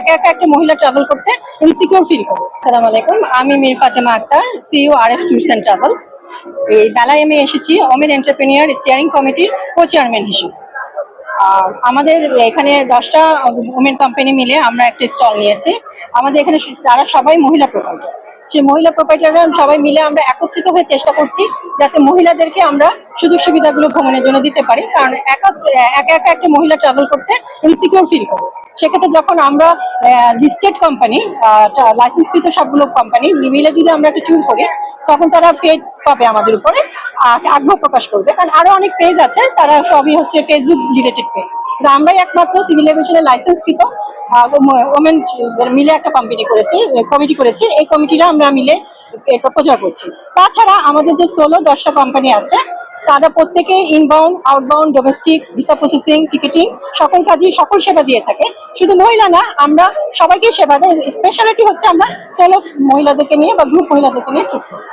একা একা একটা মহিলা ট্রাভেল করতে ইনসিকিউর ফিল করে। সালাম আলাইকুম, আমি Mir Fatema Akter CEO R F tours and travels এই বেলায় আমি এসেছি ওমেন এন্টারপ্রেনিয়ার স্টিয়ারিং কমিটির কো চেয়ারম্যান হিসেবে। আর আমাদের এখানে দশটা ওমেন কোম্পানি মিলে আমরা একটা স্টল নিয়েছি। আমাদের এখানে তারা সবাই মহিলা প্রোভাইডার সেই মহিলা প্রোভাইডাররা সবাই মিলে আমরা একত্রিত হয়ে চেষ্টা করছি যাতে মহিলাদেরকে আমরা সুযোগ সুবিধাগুলো ভ্রমণের জন্য দিতে পারি। কারণ একা একা একা একটা মহিলা ট্রাভেল করতে ইনসিকিউর ফিল করে। সেক্ষেত্রে যখন আমরা লিস্টেড কোম্পানি লাইসেন্সকৃত সবগুলো কোম্পানি মিলে যদি আমরা একটা ট্যুর করি, তখন তারা ফেড পাবে আমাদের উপরে আগ্রহ প্রকাশ করবে। কারণ আরও অনেক পেজ আছে, তারা সবই হচ্ছে ফেসবুক রিলেটেড পেজ আমরাই একমাত্র সিভিল এভিয়েশনের লাইসেন্সকৃত ওমেন মিলে একটা কোম্পানি করেছি কমিটি করেছি। এই কমিটিটা আমরা মিলে প্রচার করছি। তাছাড়া আমাদের যে ষোলো, দশটা কোম্পানি আছে, তারা প্রত্যেকে inbound outbound domestic visa processing ticketing সকল কাজই সকল সেবা দিয়ে থাকে। শুধু মহিলা না, আমরা সবাইকেই সেবা দেয়। স্পেশালিটি হচ্ছে আমরা সোলো মহিলাদেরকে নিয়ে বা গ্রুপ মহিলাদেরকে নিয়ে ট্রিট করি।